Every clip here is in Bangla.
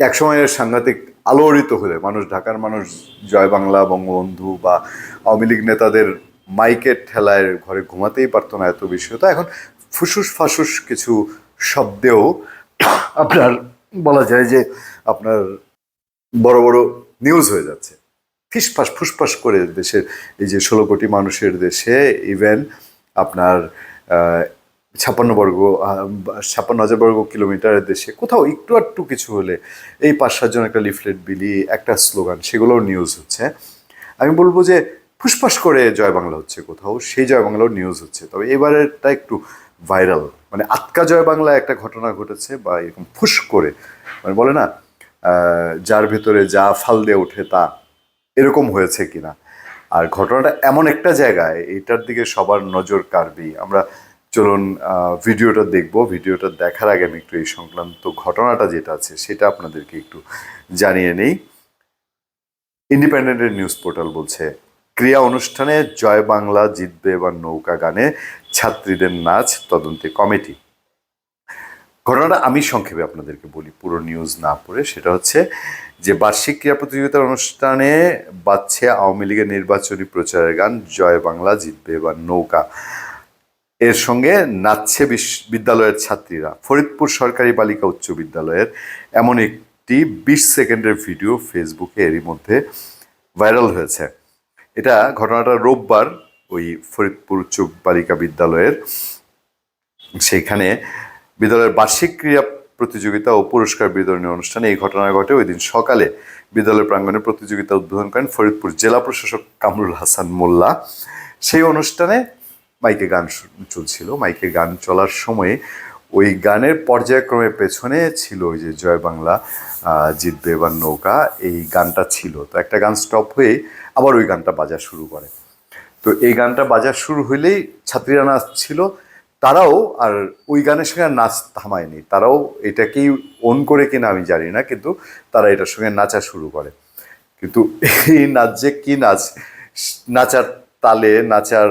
একসময়ের সাংঘাতিক আলোড়িত হলে মানুষ ঢাকার মানুষ জয় বাংলা, বঙ্গবন্ধু বা আওয়ামী লীগ নেতাদের মাইকের ঠেলায় ঘরে ঘুমাতেই পারতো না এত হতো এখন ফুসুস ফাসুস কিছু শব্দেও আপনার বলা যায় যে আপনার বড় বড় নিউজ হয়ে যাচ্ছে। ফিসফাস ফুসফাস করে দেশের এই যে ষোলো কোটি মানুষের দেশে ইভেন আপনার ছাপ্পান্ন বর্গ ছাপ্পান্ন হাজার বর্গ কিলোমিটারের দেশে। কোথাও একটু একটু কিছু হলে এই পাঁচ সাতজন একটা লিফলেট বিলি, একটা স্লোগান সেগুলোও নিউজ হচ্ছে। আমি বলব যে ফুসফাস করে জয় বাংলা হচ্ছে কোথাও, সেই জয় বাংলাও নিউজ হচ্ছে। তবে এবারেরটা একটু ভাইরাল মানে আটকা জয় বাংলা একটা ঘটনা ঘটেছে বা এরকম ফুস করে মানে বলে না যার ভেতরে যা ফাল দিয়ে ওঠে তা এরকম হয়েছে কিনা। আর ঘটনাটা এমন একটা জায়গায়, এটার দিকে সবার নজর কাড়বি আমরা চলুন ভিডিওটা দেখব। ভিডিওটা দেখার আগে আমি একটু এই সংক্রান্ত ঘটনাটা যেটা আছে সেটা আপনাদেরকে একটু জানিয়ে নেই। ইন্ডিপেন্ডেন্টের নিউজ পোর্টাল বলছে ক্রিয়া অনুষ্ঠানে জয় বাংলা জিতবে এবার নৌকা গানে ছাত্রীদের নাচ তদন্তে কমিটি। ঘটনাটা আমি সংক্ষেপে আপনাদেরকে বলি, পুরো নিউজ না পড়ে। সেটা হচ্ছে যে, বার্ষিক ক্রীড়া প্রতিযোগিতার অনুষ্ঠানে বাজছে আওয়ামী লীগের নির্বাচনী প্রচারের গান, জয় বাংলা জিতবে এবার নৌকা। এর সঙ্গে নাচছে বিদ্যালয়ের ছাত্রীরা। ফরিদপুর সরকারি বালিকা উচ্চ বিদ্যালয়ের এমন একটি বিশ সেকেন্ডের ভিডিও ফেসবুকে এরই মধ্যে ভাইরাল হয়েছে। এটা ঘটনাটা রোববার ওই ফরিদপুর উচ্চ বালিকা বিদ্যালয়ের। সেইখানে বিদ্যালয়ের বার্ষিক ক্রীড়া প্রতিযোগিতা ও পুরস্কার বিতরণী অনুষ্ঠানে এই ঘটনা ঘটে। ওই দিন সকালে বিদ্যালয় প্রাঙ্গণে প্রতিযোগিতা উদ্বোধন করেন ফরিদপুর জেলা প্রশাসক কামরুল হাসান মোল্লা। সেই অনুষ্ঠানে মাইকে গান চলছিল। মাইকে গান চলার সময়ে ওই গানের পর্যায়ক্রমে পেছনে ছিল ওই যে জয় বাংলা জিতবে এবার নৌকা, এই গানটা ছিল। তো একটা গান স্টপ হয়ে আবার ওই গানটা বাজা শুরু করে। তো এই গানটা বাজা শুরু হইলেই ছাত্রীরা নাচছিল। তারাও আর ওই গানের সঙ্গে নাচ থামায়নি। তারাও এটাকেই অন করে কিনা আমি জানি না, কিন্তু তারা এটার সঙ্গে নাচা শুরু করে। কিন্তু এই নাচ যে কী নাচ? নাচার তালে, নাচার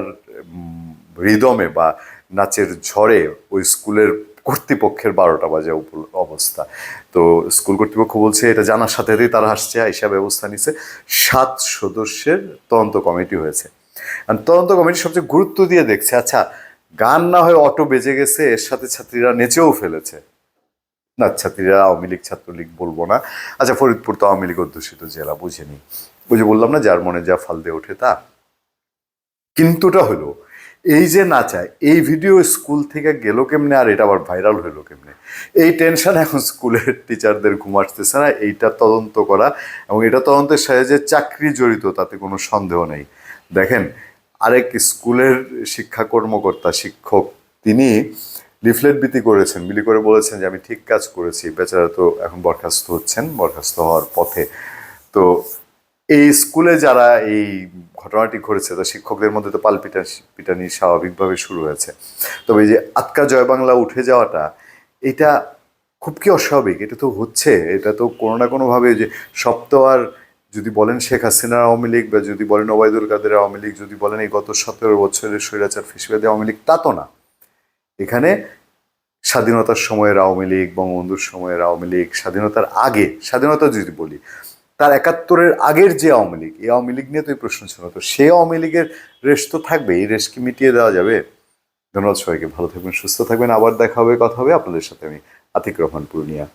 রিদমে বা নাচের ঝড়ে ওই স্কুলের কর্তৃপক্ষের বারোটা বাজে অবস্থা। তো স্কুল কর্তৃপক্ষ বলছে, এটা জানার সাথে সাথেই তারা আসছে, আইসা ব্যবস্থা নিছে। সাত সদস্যের তদন্ত কমিটি হয়েছে। তদন্ত কমিটি সবচেয়ে গুরুত্ব দিয়ে দেখছে আচ্ছা গান না হয় অটো বেজে গেছে, এর সাথে ছাত্রীরা নেচেও ফেলেছে। না, ছাত্রীরা আওয়ামী লীগ, ছাত্রলীগ বলব না। আচ্ছা ফরিদপুর তো আওয়ামী লীগ অধ্যুষিত জেলা বুঝেনি বুঝে বললাম না, যার মনে যা ফাল দিয়ে ওঠে তা? কিন্তুটা হলো এই যে না চায়, এই ভিডিও স্কুল থেকে গেল কেমনে আর এটা আবার ভাইরাল হলো কেমনে? এই টেনশন এখন স্কুলের টিচারদের ঘুমাচ্ছে না, এইটা তদন্ত করা এবং এটা তদন্তের সাথে যে চাকরি জড়িত তাতে কোনো সন্দেহ নেই। দেখেন, আরেক স্কুলের শিক্ষা কর্মকর্তা, শিক্ষক, তিনি লিফলেট বিতি করেছেন। বিলি করে বলেছেন যে, আমি ঠিক কাজ করেছি, বেচারা তো এখন বরখাস্ত হচ্ছেন, বরখাস্ত হওয়ার পথে। তো এই স্কুলে যারা এই ঘটনাটি ঘটেছে, তা শিক্ষকদের মধ্যে তো পালপিটা পিটানি স্বাভাবিকভাবে শুরু হয়েছে। তবে যে আটকা জয় বাংলা উঠে যাওয়াটা, এটা খুব কি অস্বাভাবিক? এটা তো হচ্ছে, এটা তো কোনো না কোনোভাবে যে সব তো আর যদি বলেন শেখ হাসিনার আওয়ামী লীগ বা যদি বলেন ওবায়দুল কাদের আওয়ামী লীগ, যদি বলেন এই গত সতেরো বছরের স্বৈরাচার ফিসবাদী আওয়ামী লীগ, তা তো না। এখানে স্বাধীনতার সময়ের আওয়ামী লীগ, বঙ্গবন্ধুর সময়ের আওয়ামী লীগ, স্বাধীনতার আগে, স্বাধীনতা যদি বলি তার একাত্তরের আগের যে আওয়ামী লীগ, এই আওয়ামী লীগ নিয়ে তো এই প্রশ্ন ছিল। তো সে আওয়ামী লীগের রেশ তো থাকবে এই রেশ কি মিটিয়ে দেওয়া যাবে। ধন্যবাদ সবাইকে, ভালো থাকবেন, সুস্থ থাকবেন। আবার দেখা হবে, কথা হবে। আপনাদের সাথে আমি আতিক রহমান, পূর্ণিয়া।